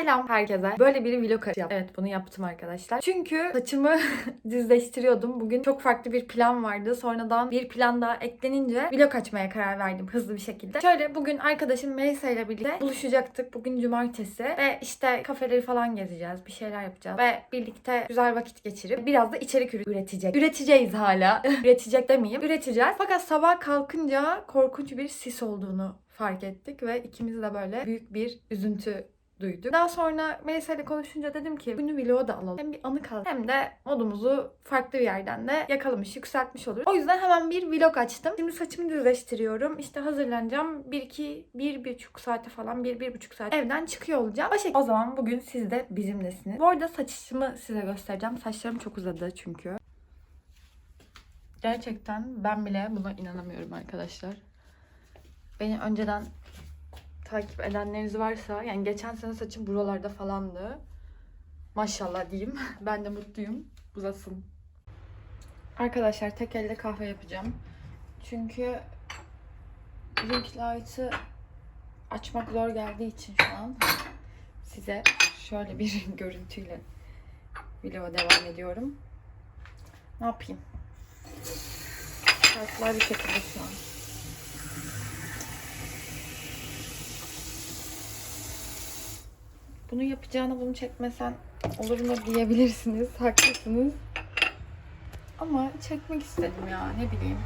Selam herkese. Böyle bir vlog yaptım. Evet bunu yaptım arkadaşlar. Çünkü saçımı düzleştiriyordum. Bugün çok farklı bir plan vardı. Sonradan bir plan daha eklenince vlog açmaya karar verdim hızlı bir şekilde. Şöyle bugün arkadaşım Melisa ile birlikte buluşacaktık. Bugün cumartesi ve işte kafeleri falan gezeceğiz. Bir şeyler yapacağız ve birlikte güzel vakit geçirip biraz da içerik üre- üretecek. Üreteceğiz hala. Üretecek demeyeyim. Üreteceğiz. Fakat sabah kalkınca korkunç bir sis olduğunu fark ettik ve ikimiz de böyle büyük bir üzüntü duyduk. Daha sonra Melisa ile konuşunca dedim ki bunu vloga da alalım. Hem bir anı kalır hem de modumuzu farklı bir yerden de yakalamış, yükseltmiş oluruz. O yüzden hemen bir vlog açtım. Şimdi saçımı düzleştiriyorum. İşte hazırlanacağım. 1 2 1 1,5 saate falan 1 1,5 saat evden çıkıyor olacağım. O, o zaman bugün siz de bizimlesiniz. Bu arada saçımı size göstereceğim. Saçlarım çok uzadı çünkü. Gerçekten ben bile buna inanamıyorum arkadaşlar. Beni önceden takip edenleriniz varsa yani geçen sene saçım buralarda falandı. Maşallah diyeyim. Ben de mutluyum. Uzasın. Arkadaşlar tek elde kahve yapacağım. Çünkü ring light'ı açmak zor geldiği için şu an size şöyle bir görüntüyle videoya devam ediyorum. Ne yapayım? Şartlar bir şekilde şu an. Bunu yapacağına bunu çekmesen olur mu diyebilirsiniz. Haklısınız. Ama çekmek istedim ya ne bileyim.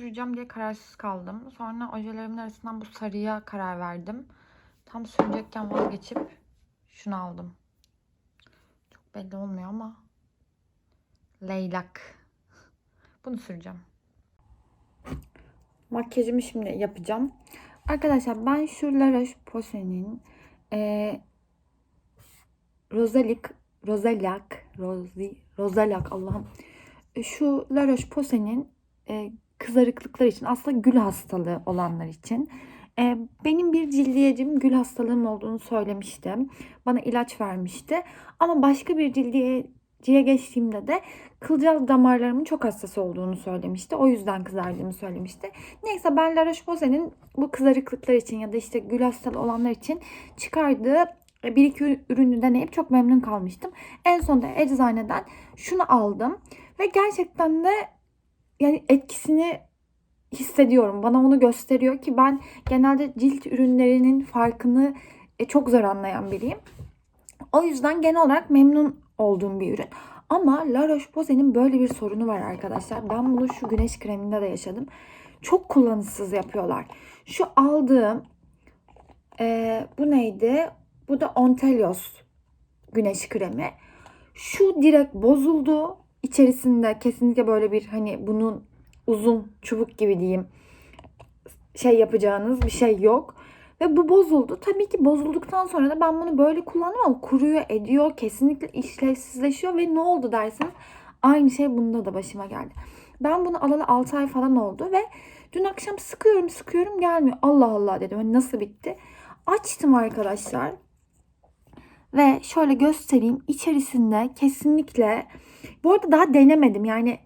Süreceğim diye kararsız kaldım. Sonra ojelerimin arasından bu sarıya karar verdim. Tam sürecekken vazgeçip şunu aldım. Çok belli olmuyor ama. Leylak. Bunu süreceğim. Makyajımı şimdi yapacağım. Arkadaşlar ben şu La Roche-Posay'nin eee Rozalik, Rozalak, Rozi, Rozalak Allah'ım. E, Şu La Roche-Posay'nin e, kızarıklıklar için aslında gül hastalığı olanlar için. E, benim bir cildiyecim gül hastalığım olduğunu söylemiştim. Bana ilaç vermişti. Ama başka bir cildiyeciye geçtiğimde de kılcal damarlarımın çok hassas olduğunu söylemişti. O yüzden kızardığımı söylemişti. Neyse ben La Roche-Posay'nin bu kızarıklıklar için ya da işte gül hastalığı olanlar için çıkardığı bir iki ürünü deneyip çok memnun kalmıştım. En sonunda eczaneden şunu aldım. Ve gerçekten de yani etkisini hissediyorum. Bana onu gösteriyor ki ben genelde cilt ürünlerinin farkını e, çok zor anlayan biriyim. O yüzden genel olarak memnun olduğum bir ürün. Ama La Roche-Posay'nin böyle bir sorunu var arkadaşlar. Ben bunu şu güneş kreminde de yaşadım. Çok kullanışsız yapıyorlar. Şu aldığım e, bu neydi? Bu da Ontelios güneş kremi. Şu direkt bozuldu. İçerisinde kesinlikle böyle bir hani bunun uzun çubuk gibi diyeyim şey yapacağınız bir şey yok. Ve bu bozuldu. Tabii ki bozulduktan sonra da ben bunu böyle kullandım ama kuruyor ediyor. Kesinlikle işlevsizleşiyor ve ne oldu dersiniz? Aynı şey bunda da başıma geldi. Ben bunu alalı 6 ay falan oldu ve dün akşam sıkıyorum sıkıyorum gelmiyor. Allah Allah dedim. Hani nasıl bitti? Açtım arkadaşlar. Ve şöyle göstereyim. İçerisinde kesinlikle bu arada daha denemedim. Yani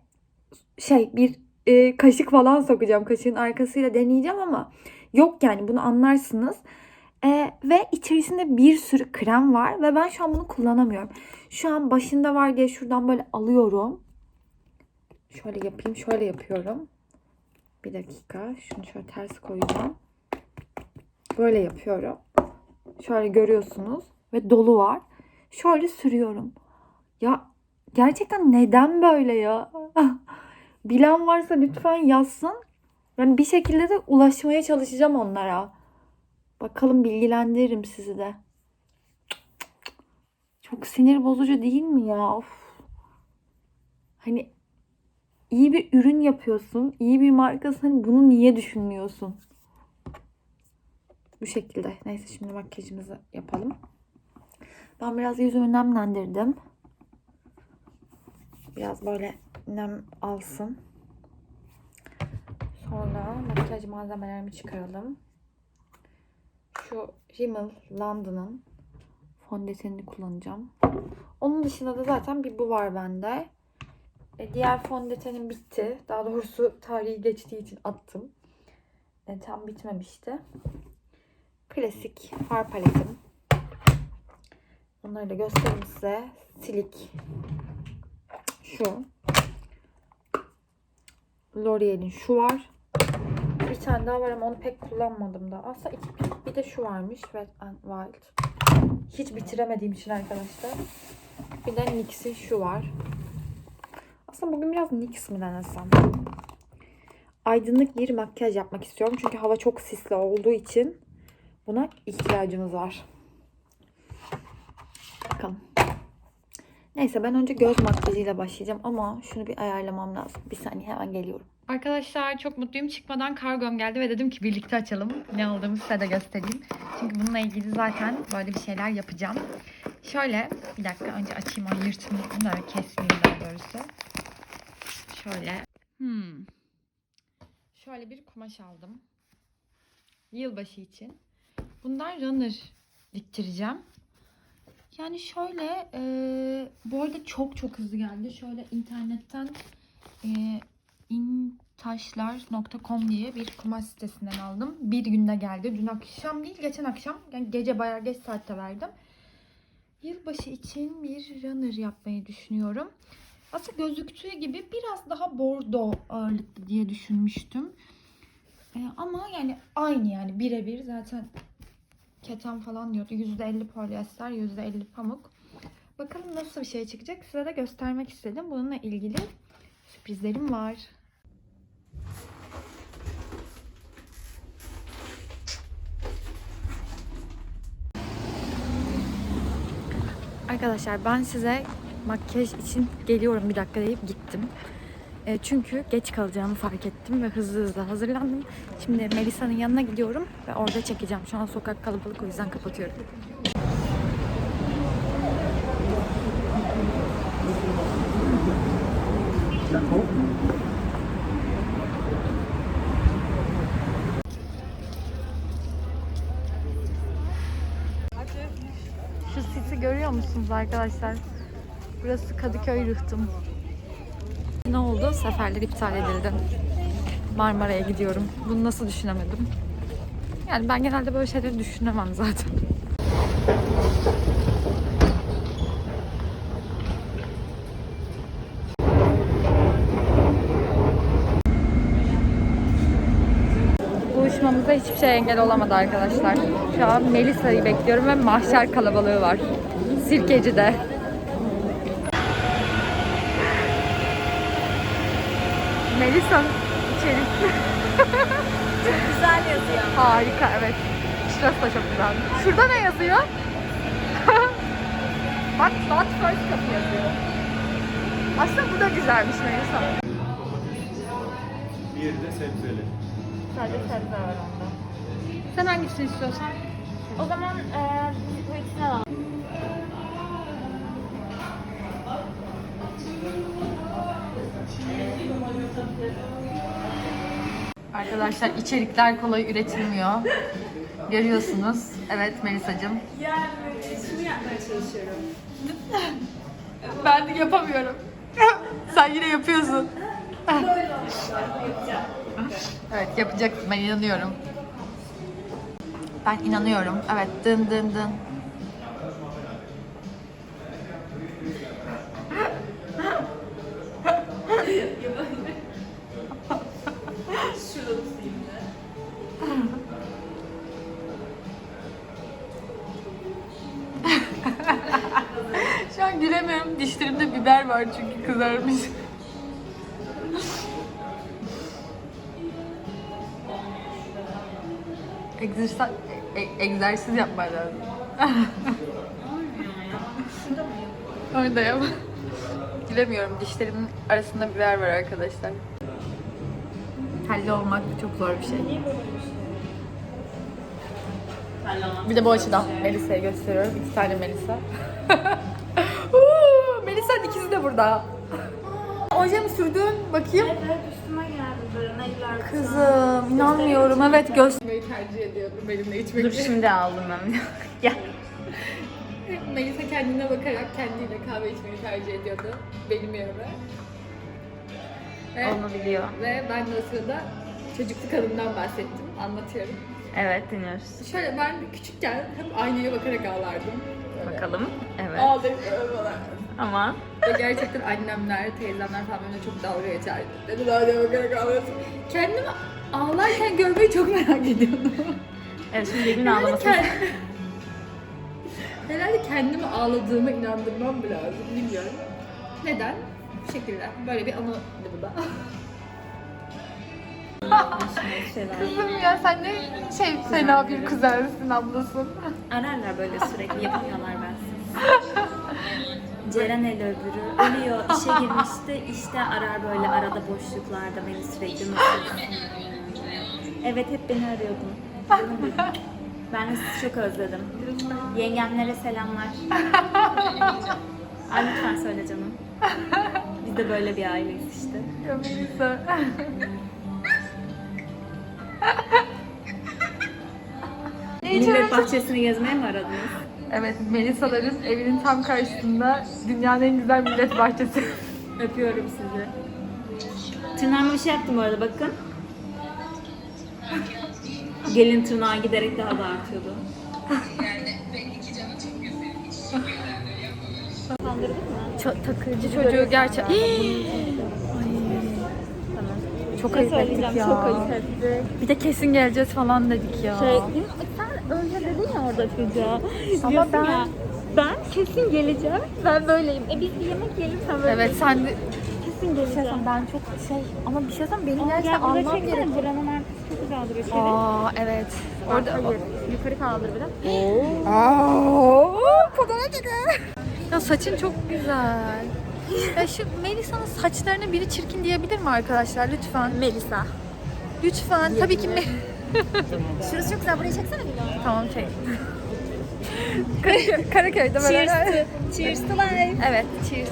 şey bir e, kaşık falan sokacağım. Kaşığın arkasıyla deneyeceğim ama yok yani bunu anlarsınız. E, ve içerisinde bir sürü krem var ve ben şu an bunu kullanamıyorum. Şu an başında var diye şuradan böyle alıyorum. Şöyle yapayım, şöyle yapıyorum. Bir dakika, şunu şöyle ters koyacağım. Böyle yapıyorum. Şöyle görüyorsunuz ve dolu var. Şöyle sürüyorum. Ya gerçekten neden böyle ya? Bilen varsa lütfen yazsın. Yani bir şekilde de ulaşmaya çalışacağım onlara. Bakalım bilgilendiririm sizi de. Çok sinir bozucu değil mi ya? Of. Hani iyi bir ürün yapıyorsun. iyi bir markasın. Hani bunu niye düşünmüyorsun? Bu şekilde. Neyse şimdi makyajımızı yapalım. Ben biraz yüzümü nemlendirdim. Biraz böyle nem alsın. Sonra makyaj malzemelerimi çıkaralım. Şu Rimmel London'ın fondötenini kullanacağım. Onun dışında da zaten bir bu var bende. E, diğer fondötenim bitti. Daha doğrusu tarihi geçtiği için attım. E, tam bitmemişti. Klasik far paletim. Onları da göstereyim size. Silik. Şu. L'Oreal'in şu var. Bir tane daha var ama onu pek kullanmadım da. Aslında iki, bir de şu varmış. Wet and Wild. Hiç bitiremediğim için arkadaşlar. Bir de NYX'in şu var. Aslında bugün biraz NYX mi denesem? Aydınlık bir makyaj yapmak istiyorum. Çünkü hava çok sisli olduğu için buna ihtiyacımız var. Bakalım. Neyse ben önce göz makyajıyla başlayacağım ama şunu bir ayarlamam lazım. Bir saniye hemen geliyorum. Arkadaşlar çok mutluyum. Çıkmadan kargom geldi ve dedim ki birlikte açalım. Ne aldığımı size de göstereyim. Çünkü bununla ilgili zaten böyle bir şeyler yapacağım. Şöyle bir dakika önce açayım o yırtmayayım da kesmeyeyim daha doğrusu. Şöyle. Hmm. Şöyle bir kumaş aldım. Yılbaşı için. Bundan runner diktireceğim. Yani şöyle e, bu arada çok çok hızlı geldi. Şöyle internetten e, intaşlar.com diye bir kumaş sitesinden aldım. Bir günde geldi. Dün akşam değil geçen akşam. Yani gece bayağı geç saatte verdim. Yılbaşı için bir runner yapmayı düşünüyorum. Aslında gözüktüğü gibi biraz daha bordo ağırlıklı diye düşünmüştüm. E, ama yani aynı yani birebir zaten keten falan diyordu. %50 polyester, %50 pamuk. Bakalım nasıl bir şey çıkacak. Size de göstermek istedim. Bununla ilgili sürprizlerim var. Arkadaşlar ben size makyaj için geliyorum bir dakika deyip gittim. E, çünkü geç kalacağımı fark ettim ve hızlı hızlı hazırlandım. Şimdi Melisa'nın yanına gidiyorum ve orada çekeceğim. Şu an sokak kalabalık o yüzden kapatıyorum. Şu sisi görüyor musunuz arkadaşlar? Burası Kadıköy Rıhtım. Ne oldu? Seferler iptal edildi. Marmara'ya gidiyorum. Bunu nasıl düşünemedim? Yani ben genelde böyle şeyleri düşünemem zaten. buluşmamıza hiçbir şey engel olamadı arkadaşlar. Şu an Melisa'yı bekliyorum ve mahşer kalabalığı var. Sirkeci'de. Melisa içerik Güzel yazıyor. harika evet. Şurası da çok güzel. Şurada ne yazıyor? Bak Not First Kapı yazıyor. Aslında bu da güzelmiş Melisa. Diğeri de sebzeli. Sadece sebze var onda. Sen hangisini istiyorsan? O zaman eee bu ikisini alalım. Arkadaşlar içerikler kolay üretilmiyor. Görüyorsunuz. Evet Melisa'cığım. Yani şunu yapmaya çalışıyorum. Ben de yapamıyorum. Sen yine yapıyorsun. evet yapacak ben inanıyorum. Ben inanıyorum. Evet dın dın dın. An gülemiyorum. Dişlerimde biber var çünkü kızarmış. Egzersiz, e- egzersiz yapman lazım. Orada yap. Gülemiyorum. Dişlerimin arasında biber var arkadaşlar. Telli olmak çok zor bir şey. Bir de bu açıdan Melisa'yı gösteriyorum. İki tane Melisa. Melisa'nın ikisi de burada. Oje mi sürdün? Bakayım. Evet üstüme geldi böyle neyler. Kızım inanmıyorum. Evet göz. tercih ediyordu benimle içmek. Dur şimdi aldım ben. Gel. Melisa kendine bakarak kendiyle kahve içmeyi tercih ediyordu. Benim yerime. Ve, Onu biliyor. ve ben de o sırada çocukluk anımdan bahsettim. Anlatıyorum. Evet dinliyoruz. Şöyle ben küçükken hep aynaya bakarak ağlardım. Bakalım. Evet. Ağlayıp falan. Ama Ve gerçekten annemler, teyzemler falan benimle çok dalga geçerdi. Neden aynaya bakarak ağlıyorsun? Kendimi ağlarken görmeyi çok merak ediyordum. evet şimdi Yemin Herhalde ağlaması. kend- Herhalde kendimi ağladığıma inandırmam lazım bilmiyorum. Neden? Bu şekilde. Böyle bir anı bu da. Kızım ya sen ne şey fena bir kuzensin ablasın. Ararlar böyle sürekli yapamıyorlar bensiz. Ceren el öbürü ölüyor işe girmişti işte arar böyle arada boşluklarda beni sürekli? Evet hep beni arıyordun. Canım benim. Ben de sizi çok özledim. Yengemlere selamlar. Ay lütfen söyle canım. Biz de böyle bir aileyiz işte. Ya Melisa. Millet bahçesini gezmeye mi aradınız? Evet, Melisa'ların evinin tam karşısında dünyanın en güzel millet bahçesi. Öpüyorum sizi. Tırnağıma bir şey yaptım bu arada bakın. Gelin tırnağı giderek daha da artıyordu. Mı? takıcı çocuğu gerçek. Çok ayıp ettik ya. Çok ayıp etti. Bir de kesin geleceğiz falan dedik ya. Şey, sen öyle dedin ya orada çocuğa. Ama ben- ya, ben kesin geleceğim. Ben böyleyim. E biz bir yemek yiyelim sen böyle. Evet sen kesin geleceğim. ben çok şey ama bir şey söyleyeyim benim Aa, gerçekten almam gerekiyor. Buranın arkası çok güzel duruyor. Şöyle. Aa evet. Orada Hayır. Yukarı kaldır biraz. Aa, kodana gibi. Ya saçın çok güzel. Ya şu Melisa'nın saçlarına biri çirkin diyebilir mi arkadaşlar lütfen? Melisa. Lütfen. Tabii ki Me- Şurası çok güzel. Burayı çeksene bir. Tamam çek. Karaköy, Karaköy'de böyle. Cheers to, life. Evet, cheers.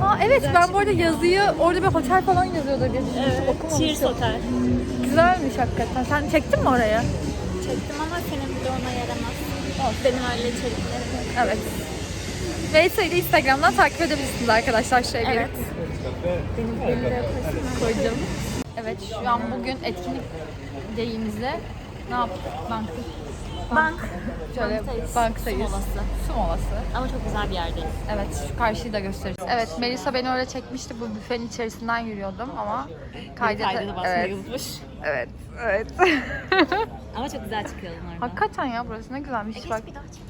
Aa evet ben bu arada yazıyı orada bir otel falan yazıyordu diye düşünmüştüm. Okumamıştım. cheers otel. Güzelmiş hakikaten. Sen çektin mi oraya? Çektim ama senin de ona yaramaz. Benim öyle içeriklerim. Evet. Melisa'yı da Instagram'dan takip edebilirsiniz arkadaşlar. Şöyle Evet. Benim elimde koyacağım. Evet şu an bugün etkinlik deyimizle ne yaptık? Ben Bank. Şöyle Banktayız. banktayız. Su molası. Su molası. Ama çok güzel bir yerdeyiz. Evet şu karşıyı da göstereceğiz. Evet Melisa beni öyle çekmişti. Bu büfenin içerisinden yürüyordum ama kaydı. Kaydını basmayı Evet. unutmuş. Evet. Evet. Ama çok güzel çıkıyordun orada. Hakikaten ya burası ne güzelmiş Geç bak. bir daha çekeyim.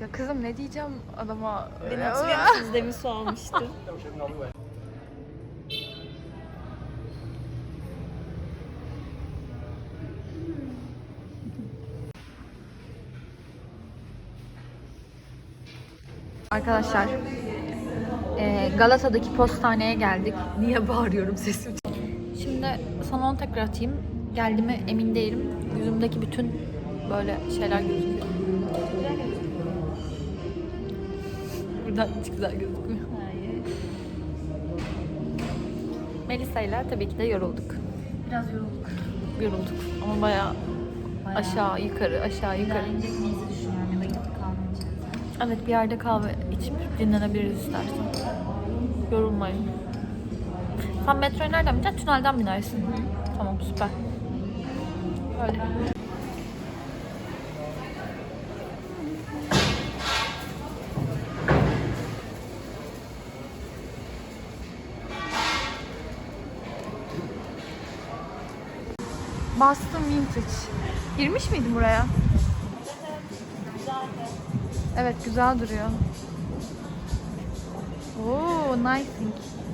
Ya kızım ne diyeceğim adama? Beni hatırlıyor musunuz? Demin su almıştım. Arkadaşlar e, Galata'daki postaneye geldik. Niye bağırıyorum sesim? Şimdi sana onu tekrar atayım. Geldi mi emin değilim. Yüzümdeki bütün böyle şeyler gözüküyor. Buradan hiç güzel gözükmüyor. Hayır. Melisa ile tabii ki de yorulduk. Biraz yorulduk. Yorulduk ama bayağı, Bayağı. aşağı yukarı aşağı yukarı. Daha inecek miyiz düşünüyorum ya da gidip kalmayacağız. Evet bir yerde kahve içip dinlenebiliriz istersen. Yorulmayın. Sen metroya nereden bineceksin? Tünelden binersin. Tamam süper. Öyle. Boston Vintage. Girmiş miydin buraya? Evet güzel duruyor. Oo, nice.